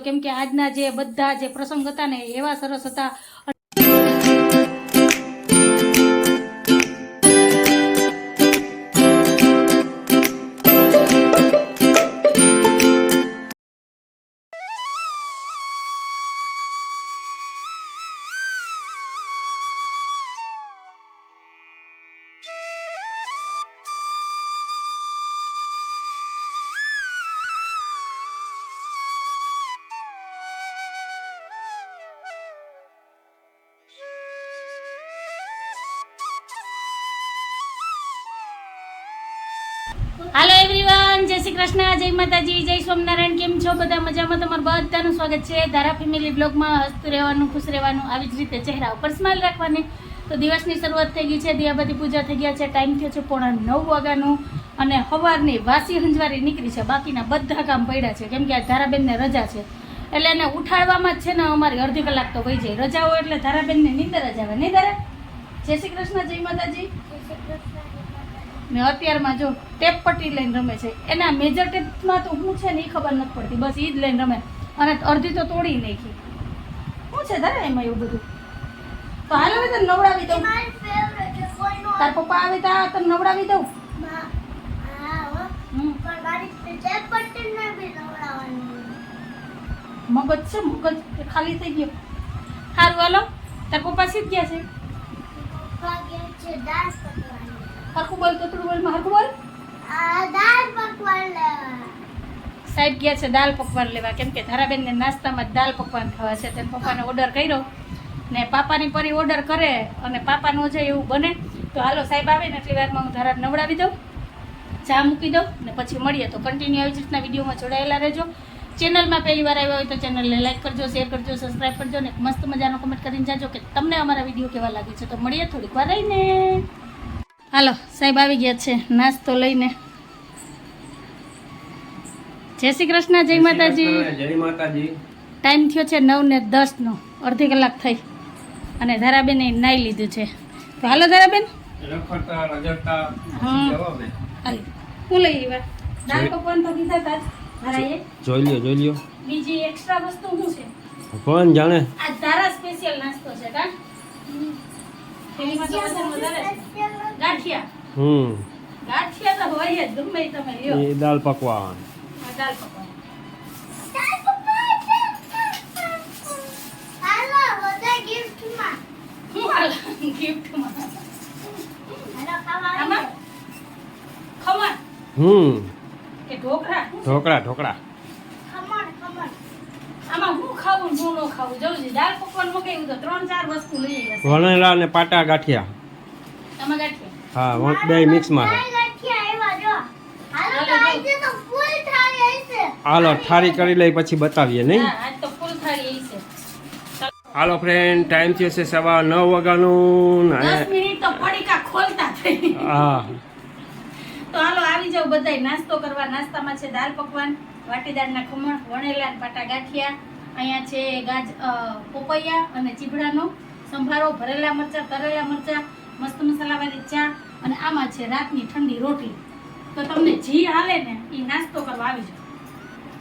કેમ કે આજના જે બધા જે પ્રસંગ હતા ને એવા સરસ હતા. હાલો એવરીવન જય શ્રી કૃષ્ણ જય માતાજી જય સ્વામિનારાયણ કેમ છો? બધા મજામાં? તમારું બધાનું સ્વાગત છે. ધારા ફેમિલી બ્લોગમાં હસતું રહેવાનું ખુશ રહેવાનું આવી જ રીતે ચહેરા ઉપર સ્માઇલ રાખવાની. તો દિવસની શરૂઆત થઈ ગઈ છે દિયાબતી પૂજા થઈ ગયા છે ટાઈમ થયો છે પોણા નવ વાગ્યાનું અને સવારની વાસી હંજવારી નીકળી છે. બાકીના બધા કામ પડ્યા છે કેમ કે આ ધારાબેનને રજા છે. એટલે એને ઉઠાડવામાં જ છે ને અમારી અડધી કલાક તો વહી જાય. રજા હોય એટલે ધારાબેનને નીંદર જ આવે. નહીં ધારા જય શ્રી કૃષ્ણ જય માતાજી. ને અત્યારમાં જો ટેપ પટ્ટી લઈને રમે છે. એના મેજર ટેપમાં તો હું છે ને એ ખબર નથી પડતી. બસ એ જ લઈને રમે. અને અડધી તો તોડી નાખી. શું છે તારે એમાં એવું બધું? તો હાલ હવે તને નવડાવી દઉં. તાર પપ્પા આવે તો તને નવડાવી દઉં. મગજ છે મગજ ખાલી થઈ ગયો. સારું હાલો. તાર પપ્પા સીધ ગયા છે. હરખું બોલ તો થોડું બોલ હરખું બોલ. સાહેબ ગયા છે દાલ પકવાન લેવા. કેમ કે ધારાબેનને નાસ્તામાં દાલ પકવાન ખાવા છે. તેને પપ્પાને ઓર્ડર કર્યો ને પાપાની પરી ઓર્ડર કરે અને પાપાનું છે એવું બને. તો હાલો સાહેબ આવે ને એટલી વારમાં હું ધારા નવડાવી દઉં. ચા મૂકી દઉં ને પછી મળીએ. તો કન્ટિન્યુ આવી રીતના વિડીયોમાં જોડાયેલા રહેજો. ચેનલમાં પહેલી વાર આવ્યા હોય તો ચેનલને લાઈક કરજો શેર કરજો સબસ્ક્રાઈબ કરજો ને મસ્ત મજાનો કમેન્ટ કરીને જાજો કે તમને અમારા વીડિયો કેવા લાગે છે. તો મળીએ થોડીક વાર રહીને. હાલો, સાહેબ આવી ગયા છે નાસ્તો લઈને. જય શ્રી કૃષ્ણ જય માતાજી. જય માતાજી. ટાઈમ થયો છે નવ ને દસનો અડધી કલાક થઈ. અને ધારાબેને નાઈ લીધું છે. તો હાલો ધારાબેન. રખડતા રજડતા. હાલી. હું લઈ આવ્યા દાળ પકવાન તો કીધા તા જ. જોઈ લ્યો જોઈ લ્યો. બીજી એક્સ્ટ્રા વસ્તુ શું છે? કોણ જાણે. આ તારા સ્પેશિયલ નાસ્તો છે કા? ગાંઠિયા. હમ. ગાંઠિયા તો હોય જ ગમે તમે લ્યો. એ દાલ પકવાન. પકવાન હમ. કે ઢોકળા? ઢોકળા. આમાં હું ખાવું ને હું ન ખાવું જવું છે. દાળ પકવાન મગાવ્યું તો ત્રણ ચાર વસ્તુ લઈ આવી વણેલા અને પાટા ગાંઠિયા હા બે મિક્સમાં છે હાલો ઠારી કરી લઈ પછી બતાવીએ નહીં? આજ તો ફૂલ થાળી ઈ છે. હાલો ફ્રેન્ડ ટાઈમ થયો છે સવા નવ વાગ્યાનું હા. તો હાલો આવી જાવ બધાય. નાસ્તો કરવા નાસ્તામાં છે દાળ પકવાન વાટીદાળના ખમણ વણેલા પાટા ગાંઠિયા. અહીંયા છે ગાજ પોપૈયા અને ચીભડાનો. સંભારો ભરેલા મરચા તરેલા મરચા મસ્ત મસાલાવાળી ચા અને આમાં છે રાતની ઠંડી રોટલી. તો તમને જી હાલે ને એ નાસ્તો કરવા આવી જાવ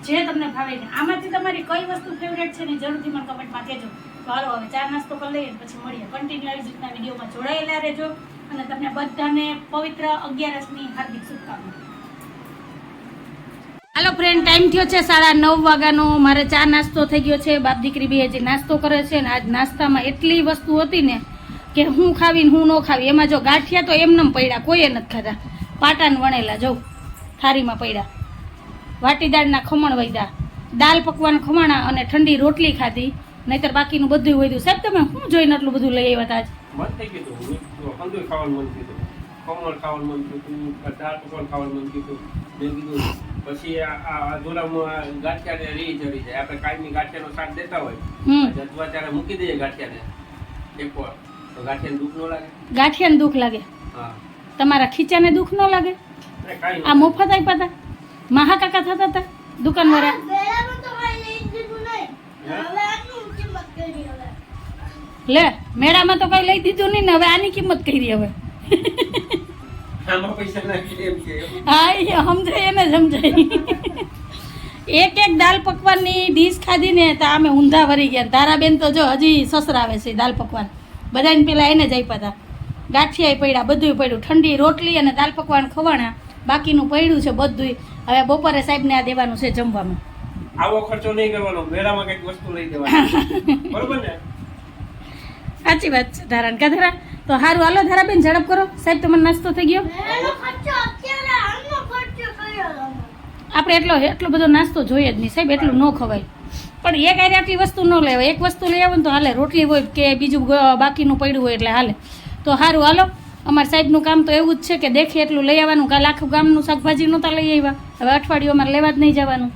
જે તમને ભાવે ને આમાંથી તમારી કઈ વસ્તુ ફેવરેટ છે ને જરૂરથી મને કમેન્ટમાં કહેજો. તો હાલો, હવે ચા નાસ્તો કરી લઈએ પછી મળીએ. કન્ટિન્યુ આવી રીતના વિડીયોમાં જોડાયેલા રહેજો અને તમને બધાને પવિત્ર અગિયારસની હાર્દિક શુભકામના. હાલો ફ્રેન્ડ ટાઈમ થયો છે સાડા નવ વાગ્યાનો. મારે ચા નાસ્તો થઈ ગયો છે. બાપ દીકરી બે હજી નાસ્તો કરે છે ને આજ નાસ્તામાં એટલી વસ્તુ હતી ને કે હું ખાવીને હું ન ખાવી. એમાં જો ગાંઠિયા તો એમનેમ પડ્યા, કોઈએ નથી ખાધા. પાટાને વણેલા જવું થારીમાં પડ્યા. વાટીદાળના ખમણ વૈદા દાલ પકવાન ખમણા અને ઠંડી રોટલી ખાધી નહીતર બાકીનું બધું વધ્યું સાહેબ તમે શું જોઈને આટલું બધું લઈ આવ્યા હતા. પછી આ આ ગાંઠિયાને રી ચડી જાય. આપણે કાયમી ગાંઠિયાનો સાથ દેતા હોય. જતવા ત્યારે મૂકી દઈએ ગાંઠિયાને. એક વાર તો ગાંઠિયાને દુઃખ ન લાગે. ગાંઠિયાને દુઃખ લાગે? હા. તમારા ખીચાને દુઃખ ન લાગે? આ મફત આપ્યા હતા મહા કાકા થતા હતા દુકાનવાળા. લે મેળામાં તો કઈ લઈ દીધું નહીં ને હવે આની કિંમત કરી હવે. આમાં પૈસા નાખી એમ કે. હા એ સમજાય એને સમજાય. એક એક દાલ પકવાનની ડીશ ખાધી ને તો અમે ઊંધા વરી ગયા. તારાબેન તો જો હજી સસરાવે છે દાલ પકવાન. બધાને પેલા એને જ આપ્યા હતા. ગાંઠિયા પડ્યા બધું પડ્યું. ઠંડી રોટલી અને દાલ પકવાન ખવાણા. બાકીનું પડ્યું છે બધું હવે બપોરે સાહેબને આ દેવાનું છે જમવામાં આવો ખર્ચો નહીં કરવાનો મેળામાં કંઈક વસ્તુ લઈ દેવાની. બરોબર ને? સાચી વાત છે ધારણ કા ધારા? તો સારું હાલો ધારાબેન ઝડપ કરો. સાહેબ તમને નાસ્તો થઈ ગયો? આપણે એટલો એટલો બધો નાસ્તો જોઈએ જ નહીં સાહેબ એટલું ન ખવાય. પણ એક આરે આટલી વસ્તુ ન લેવાય. એક વસ્તુ લઈ આવો ને તો હાલે રોટલી હોય કે બીજું બાકીનું પડ્યું હોય એટલે હાલે. તો સારું હાલો. અમારા સાહેબનું કામ તો એવું જ છે કે દેખીએ એટલું લઈ આવવાનું કાલ આખું ગામનું શાકભાજી નહોતા લઈ આવ્યા. હવે અઠવાડિયું અમારે લેવા જ નહીં જવાનું.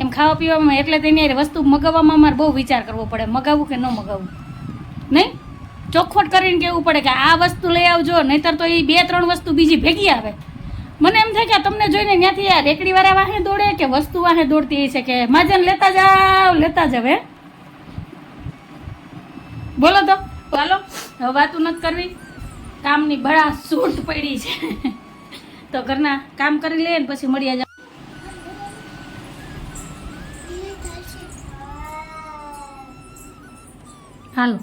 એમ ખાવા પીવામાં એટલે તેની વસ્તુ મગાવવામાં અમારે બહુ વિચાર કરવો પડે, મગાવવું કે ન મગાવવું. નહીં? ચોખ્ખોટ કરીને કહેવું પડે કે આ વસ્તુ લઈ આવજો, નહીતર તો એ બે, ત્રણ વસ્તુ બીજી ભેગી આવે. મને એમ થાય કે તમને જોઈને ત્યાંથી આ રેકડીવાળા વાહે દોડે કે વસ્તુ વાહે દોડતી હશે કે માજન લેતા જાવ લેતા જાવ હે? બોલો તો. ચાલો વાતું નથી કરવી. કામની બળા સૂટ પડી છે. તો ઘરના કામ કરી લઈએ ને પછી મળ્યા જાવ હાલો.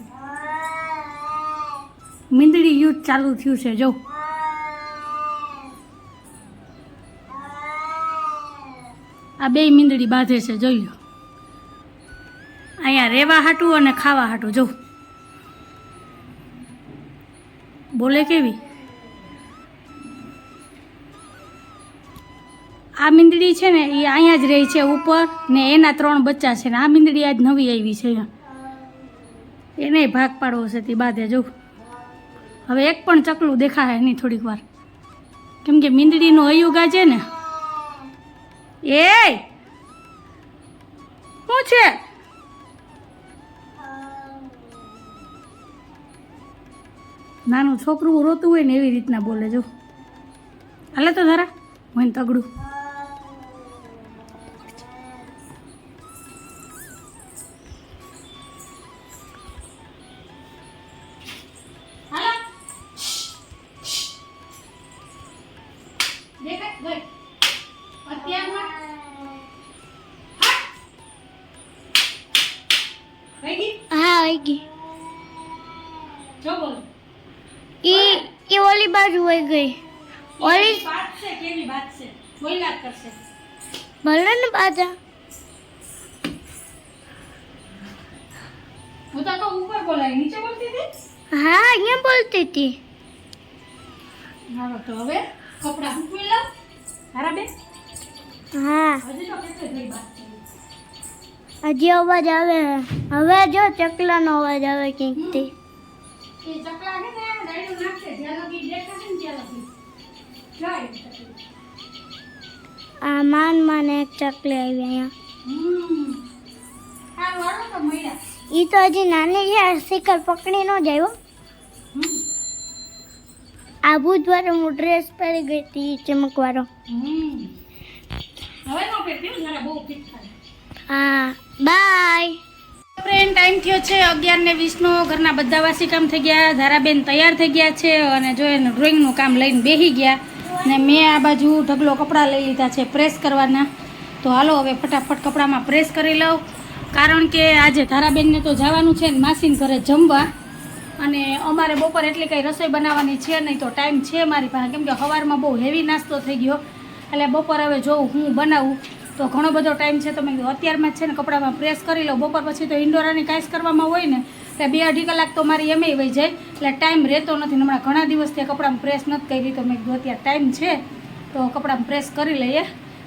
મીંદડી યુદ્ધ ચાલુ થયું છે, જો. આ બે મીંદડી બાંધે છે, જોઈ લો. અહીંયા રહેવા હાટું અને ખાવા હાટું, જો. બોલે કેવી? આ મીંદડી છે ને, એ અહીંયા જ રહી છે ઉપર ને એના ત્રણ બચ્ચા છે ને, આ મીંદડી આજ નવી આવી છે એને ભાગ પાડવો છે તે બાંધે, જો. હવે એક પણ ચકલું દેખાય નહીં થોડીક વાર. કેમ કે મીંદડીનું અયુગા છે ને. એ! શું છે? નાનું છોકરું રોતું હોય ને એવી રીતના બોલે જો. હાલે તો ધારા હોય તગડું. ને હું તો ઉપર બોલાય નીચે બોલતી હતી? હા અહીંયા બોલતી હતી. હાલો તો હવે કપડા સૂકવી લો હારા બે હા. હજી અવાજ આવે હવે જો ચકલાનો અવાજ આવે ક્યાંકથી. ચકલા છે ને નાખશે. જ્યાં લગી દેખાશે ને ત્યાં લગી. જાય આ માન મને એક ચકલી આવી અહીંયા. એ તો હજી નાની છે શિખર પકડી ન જાય આ બુધવારે હું ડ્રેસ પહેરી ગઈ હતી ચમકવાળો. હા બાય ફ્રેન્ડ ટાઈમ થયો છે અગિયાર ને વીસનો ઘરના બધા વાસી કામ થઈ ગયા. ધારાબેન તૈયાર થઈ ગયા છે અને જો એને ડ્રોઈંગનું કામ લઈને બેસી ગયા. ને મેં આ બાજુ ઢગલો કપડાં લઈ લીધા છે પ્રેસ કરવાના. તો હાલો હવે ફટાફટ કપડામાં પ્રેસ કરી લઉં. કારણ કે આજે ધારાબેનને તો જવાનું છે ને માસીને ઘરે જમવા. અને અમારે બપોર એટલી કંઈ રસોઈ બનાવવાની છે નહીં તો ટાઈમ છે મારી પાસે. કેમ કે સવારમાં બહુ હેવી નાસ્તો થઈ ગયો. એટલે બપોર હવે જોઉં, હું બનાવું. તો ઘણો બધો ટાઈમ છે તો મેં અત્યારમાં છે ને કપડામાં પ્રેસ કરી લો. બપોર પછી તો ઇન્ડોરાની કાંઈ કરવામાં હોય ને. એટલે બે અઢી કલાક તો મારી એમ વહી જાય. એટલે ટાઈમ રહેતો નથી. હમણાં ઘણા દિવસથી કપડામાં પ્રેસ નથી કરી તો મેં કીધું અત્યારે ટાઈમ છે. તો કપડામાં પ્રેસ કરી લઈએ.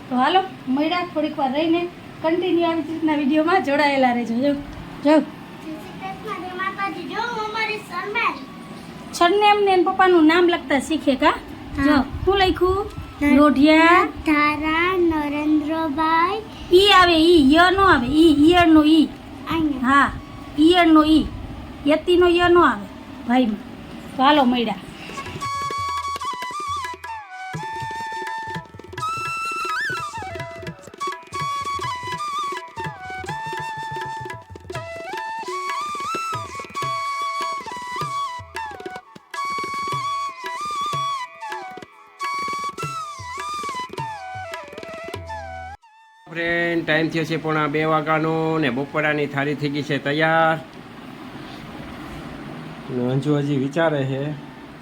તો હાલો મળ્યા થોડીક વાર રહીને. કન્ટિન્યુ આવી રીતના વિડીયોમાં જોડાયેલા રહેજો. જો જો. છરને એમને એના પપ્પાનું નામ લખતા શીખે કા? જો. શું લખ્યું? લોઢિયા. તારા નરેન્દ્રભાઈ. ઈ આવે ઈ ય નો આવે. ઈ ઈયળ નો ઈ હા ઈયળ નો ઈ. યતી નો ય નો આવે. ભાઈ તો હાલો મળ્યા. ફ્રેન્ડ ટાઈમ થયો છે પણ આ બે વાગ્યાનો ને બપોરાની થાળી થઈ ગઈ છે તૈયાર. અંજુ હજી વિચારે છે.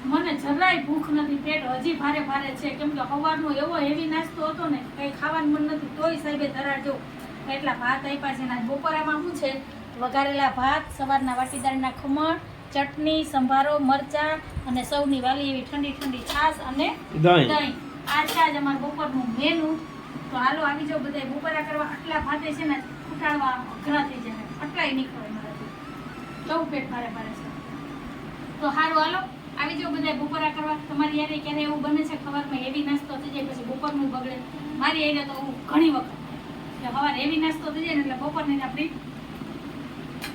મને જરાય ભૂખ નથી પેટ હજી ભારે ભારે છે. કેમ કે સવારનો એવો હેવી નાસ્તો હતો ને કઈ ખાવાનું મન નથી તોય સાહેબે ધરાર જો એટલા ભાત આપ્યા છે. ને આજ બપોરામાં શું છે? વઘારેલા ભાત સવારના વાટીદાળના ખમણ ચટણી સંભારો મરચા અને સૌની વાલી એવી ઠંડી ઠંડી છાશ અને દહીં. દહીં. આ છે આજ અમારું બપોરનું મેનુ તો હાલો આવી જાઓ બધા બપોરા કરવા. આટલા ભાતે છે ને ખૂટાડવા અઘરા થઈ જાય. આટલાય નીકળે મારાથી બહુ પેટ ભારે ભારે છે. તો સારું હાલો. આવી જાઓ બધા બપોરા કરવા. તમારી યારે ક્યારે એવું બને છે ખબરમાં હેવી નાસ્તો થઈ જાય પછી બપોરનું બગડે. મારી યારે તો હું ઘણી વખત સવારે હેવી નાસ્તો થઈ જાય ને એટલે બપોરની આપણી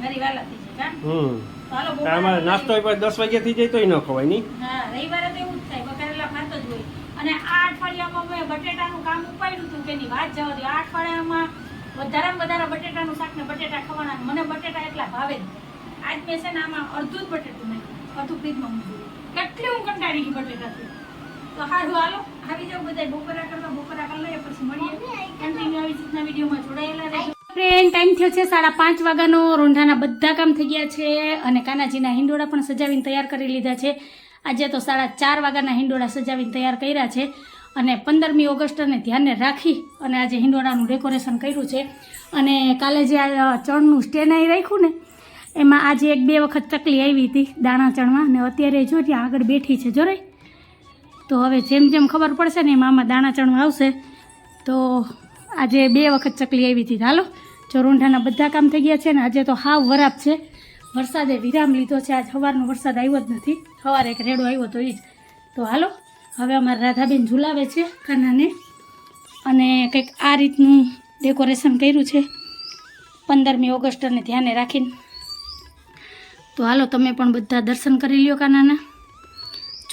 મારી વાલા થઈ જાય હમ. તો હાલો બપોરા આમાં કરી નાસ્તો એ દસ વાગ્યા થઈ જાય તોય ન ખવાય નહીં? હા રવિવારે તો એવું જ થાય. વઘારેલા ભાત જ હોય. અને આ અઠવાડિયામાં મેં બટેટાનું કામ ઉપાડ્યું હતું કે એની વાત જવા દો. આ અઠવાડિયામાં વધારેમાં વધારે બટેટાનું શાક ને બટેટા ખવાના. મને બટેટા એટલા ભાવે જ. આજ મેં છે ને આમાં અડધું જ બટેટું અડધું ફ્રીજમાં મૂકી કેટલી હું કંટાળી ગઈ બટેટાથી તો હારું, હાલો. આવી જાઓ બધા બપોરા કરવા, બપોરા કરી લઈએ, પછી મળીએ. કન્ટિન્યુ આવી રીતના વિડીયોમાં જોડાયેલા રહેજો. ફ્રેન્ડ ટાઈમ થયો છે સાડા પાંચ વાગ્યાનો. રોંઢાના બધા કામ થઈ ગયા છે અને કાનાજીના હિંડોળા પણ સજાવીને તૈયાર કરી લીધા છે. આજે તો સાડા ચાર વાગ્યાના હિંડોળા સજાવીને તૈયાર કર્યા છે. અને પંદરમી ઓગસ્ટને ધ્યાને રાખી અને આજે હિંડોળાનું ડેકોરેશન કર્યું છે. અને કાલે જે આ ચણનું સ્ટેન્ડ આવી રાખ્યું ને એમાં આજે એક બે વખત ચકલી આવી હતી દાણા ચણમાં અને અત્યારે જો ત્યાં આગળ બેઠી છે જોરાય તો હવે જેમ જેમ ખબર પડશે ને એમ આમાં દાણા ચણવા આવશે. તો આજે બે વખત ચકલી આવી હતી. હાલો ચોરુંઢાના બધા કામ થઈ ગયા છે ને આજે તો હાવ વરાપ છે. વરસાદે વિરામ લીધો છે. આજ સવારનો વરસાદ આવ્યો જ નથી. સવારે એક રેડો આવ્યો તો એ જ. તો હાલો, હવે અમારા રાધાબેન ઝુલાવે છે કાનાને અને કંઈક આ રીતનું ડેકોરેશન કર્યું છે. પંદરમી ઓગસ્ટને ધ્યાને રાખીને. તો હાલો, તમે પણ બધા દર્શન કરી લ્યો કાનાના.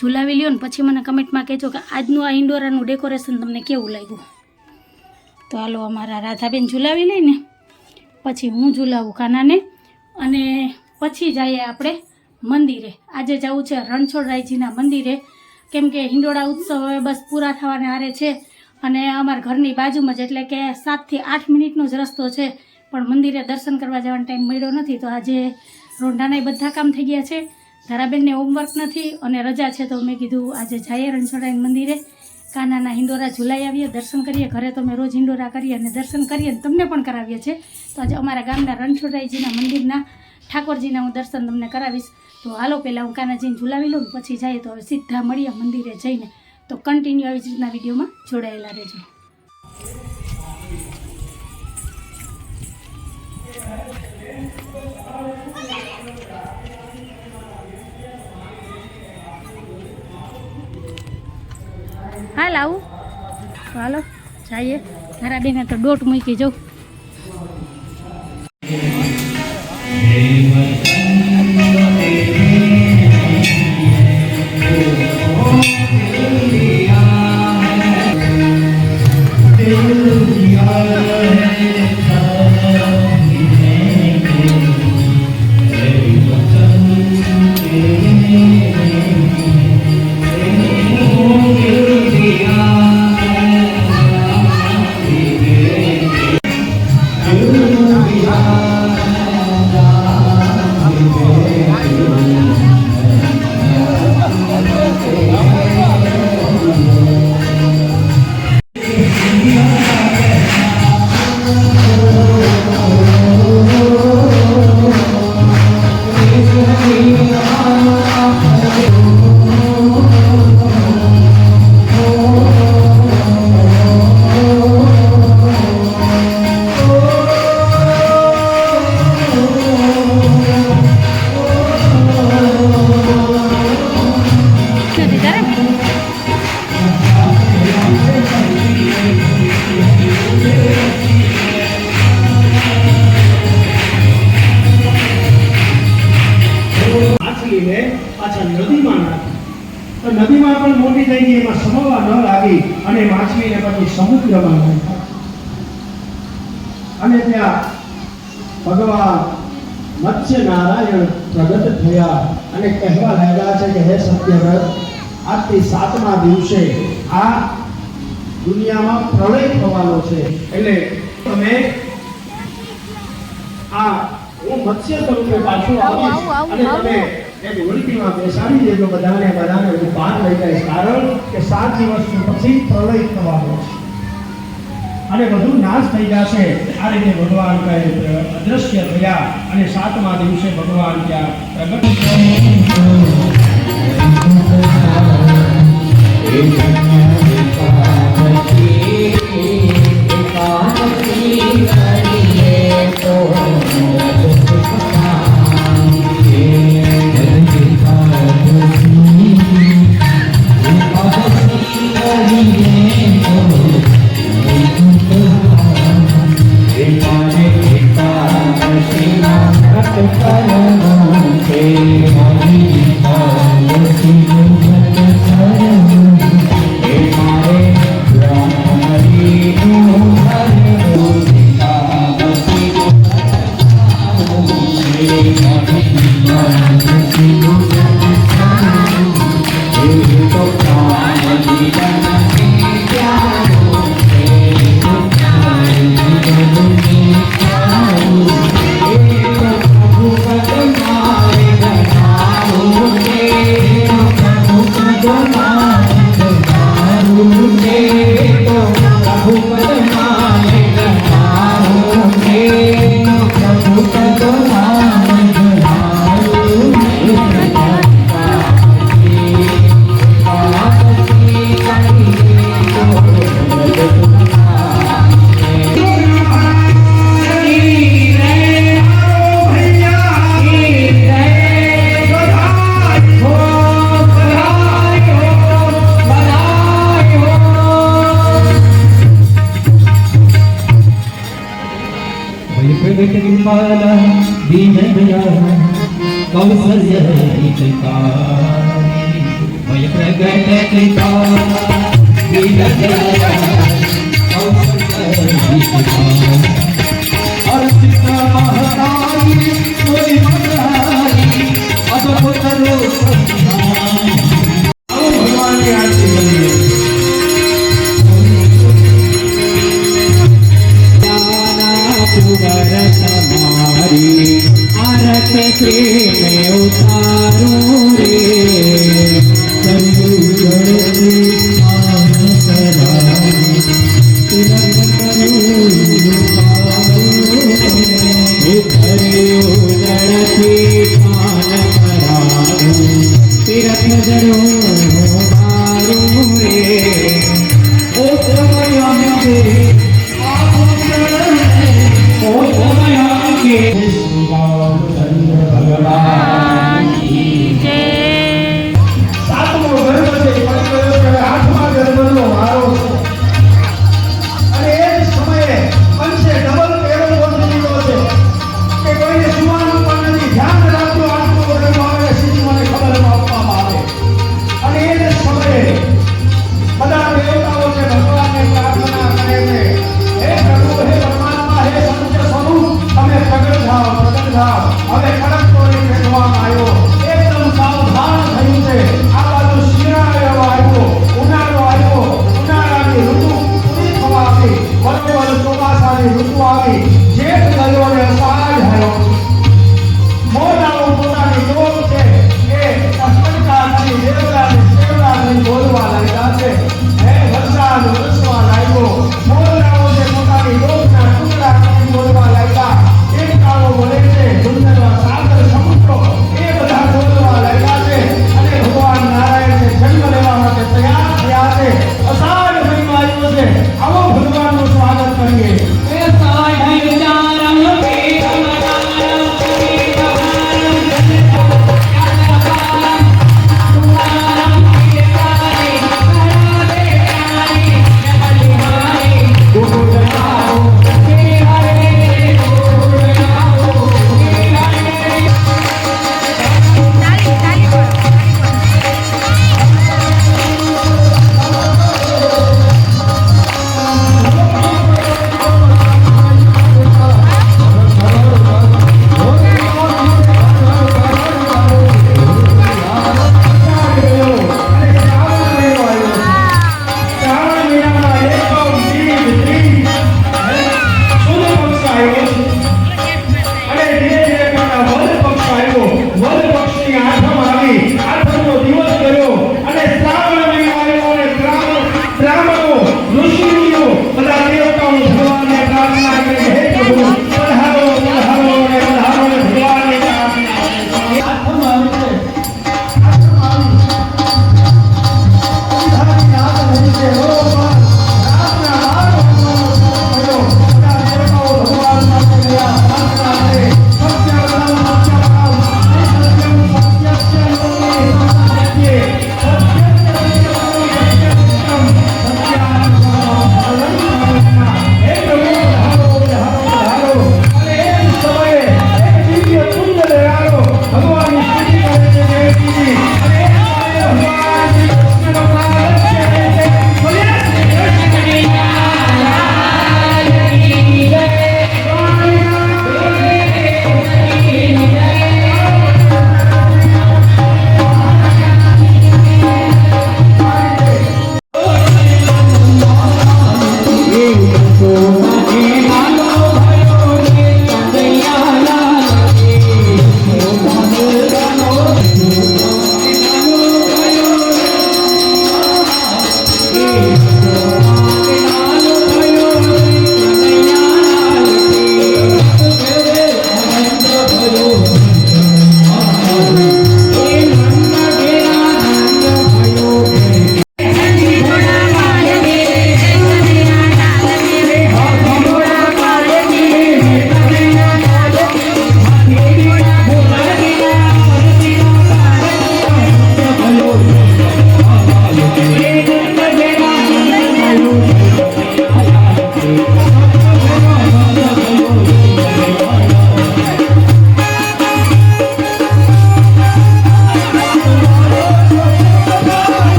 ઝુલાવી લ્યો ને પછી મને કમેન્ટમાં કહેજો કે આજનું આ ઇન્ડોરાનું ડેકોરેશન તમને કેવું લાગ્યું. તો હાલો, અમારા રાધાબેન ઝુલાવી લઈને પછી હું ઝુલાવું કાનાને. અને પછી જઈએ આપણે મંદિરે. આજે જવું છે રણછોડરાયજીના મંદિરે. કેમ કે હિંડોળા ઉત્સવ હવે બસ પૂરા થવાને આરે છે. અને અમારા ઘરની બાજુમાં જ, એટલે કે સાતથી આઠ મિનિટનો જ રસ્તો છે. પણ મંદિરે દર્શન કરવા જવાનો ટાઈમ મળ્યો નથી, તો આજે રોંઢાના એ બધા કામ થઈ ગયા છે. ધારાબેનને હોમવર્ક નથી અને રજા છે તો મેં કીધું આજે જઈએ રણછોડરાય મંદિરે કાનાના હિંડોરા ઝુલાઈ આવીએ, દર્શન કરીએ. ઘરે તો અમે રોજ હિંડોરા કરીએ અને દર્શન કરીએ અને તમને પણ કરાવીએ છીએ. તો આજે અમારા ગામના રણછોડરાયજીના મંદિરના ઠાકોરજીના હું દર્શન તમને કરાવીશ. તો હાલો પહેલાં હું કાનાજીને ઝુલાવી લઉં, પછી જઈએ તો હવે સીધા મળીએ મંદિરે જઈને. તો કન્ટિન્યુ આવી જ રીતના વિડીયોમાં જોડાયેલા રહેજો. હાલ આવું. હાલો જઈએ. મારા બેને તો દોટ મૂકી જાઉં. આજથી સાતમા દિવસે આ દુનિયામાં પ્રલય થવાનો છે. એટલે તમે આ હું મત્સ્ય સ્વરૂપે પાછું આવીશ અને તમે એક હોળકીમાં બેસાડી દેજો બધાને બધાને હું બહાર લઈ જઈશ કારણ કે સાત દિવસ પછી પ્રલય થવાનો છે. અને બધું નાશ થઈ જશે. આ રીતે ભગવાન કહે અદ્રશ્ય થયા અને સાતમા દિવસે ભગવાન ત્યાં પ્રગટ Oh,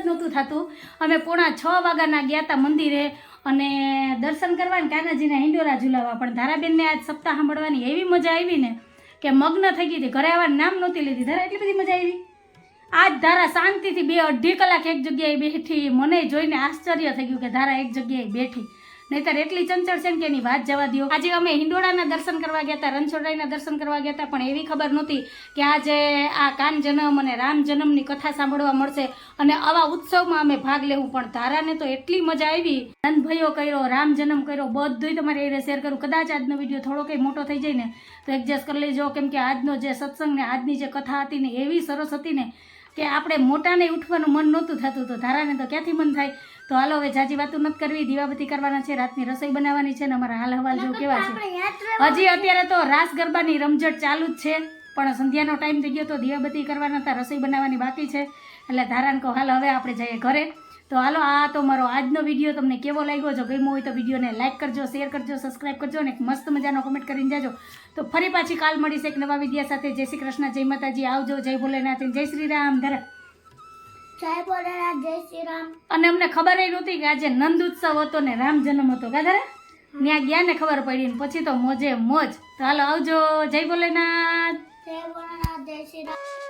જ નહોતું થતું. અમે પોણા છ વાગ્યાના ગયા હતા મંદિરે અને દર્શન કરવા ને કાનાજીના હિંડોરા ઝુલાવવા. પણ ધારાબેનને આજ સપ્તાહ સાંભળવાની એવી મજા આવી ને કે મગ્ન થઈ ગઈ હતી. ઘરે આવવાનું નામ નહોતી લીધી. ધારા એટલી બધી મજા આવી? આજ ધારા શાંતિથી બે અઢી કલાક એક જગ્યાએ બેઠી. મને જોઈને આશ્ચર્ય થઈ ગયું કે ધારા એક જગ્યાએ બેઠી. નહીતર એટલી ચંચળ છે ને કે એની વાત જવા દો આજે અમે હિંડોળાના દર્શન કરવા ગયા હતા, રણછોડરાયના દર્શન કરવા ગયા હતા, પણ એવી ખબર નહોતી કે આજે આ કાન જન્મ અને રામ જન્મની કથા સાંભળવા મળશે. અને આવા ઉત્સવમાં અમે ભાગ લેવું, પણ ધારાને તો એટલી મજા આવી. નંદભાઈઓ કર્યો, રામ જન્મ કર્યો બધું તમારે એને શેર કરું. કદાચ આજનો વીડિયો થોડો કંઈ મોટો થઈ જાય ને, તો એડજસ્ટ કરી લેજો. કેમ કે આજનો જે સત્સંગ ને, આજની જે કથા હતી ને, એવી સરસ હતી ને, કે આપણે મોટાને ઉઠવાનું મન નહોતું થતું. તો ધારાને તો ક્યાંથી મન થાય? તો હાલો હવે જાજી વાતો નથી કરવી દીવાબત્તી કરવાના છે રાતની રસોઈ બનાવવાની છે ને અમારા હાલ હવાલ જેવું કેવા છે. હજી અત્યારે તો રાસ ગરબાની રમઝટ ચાલુ જ છે પણ સંધ્યાનો ટાઈમ થઈ ગયો તો દીવાબત્તી કરવાના હતા રસોઈ બનાવવાની બાકી છે. એટલે ધારાને કહો હાલ હવે આપણે જઈએ ઘરે. તો હાલો આ તો મારો આજનો વીડિયો તમને કેવો લાગ્યો? જો ગમ્યો હોય તો વિડીયોને લાઇક કરજો શેર કરજો સબસ્ક્રાઇબ કરજો અને મસ્ત મજાનો કમેન્ટ કરીને જાજો. તો ફરી પાછી કાલ મળીશ એક નવા વિડીયા સાથે. જય શ્રી કૃષ્ણ જય માતાજી. આવજો જય ભોલેનાથ જય શ્રી રામ. ધરા. અને અમને ખબર એ નહોતી કે આજે નંદ ઉત્સવ હતો ને રામ જન્મ હતો ગાધરા ત્યાં ગયા ને ખબર પડી ને પછી તો મોજે મોજ. તો હાલો આવજો જય ભોલેનાથ. જય ભોલેનાથ જય શ્રી રામ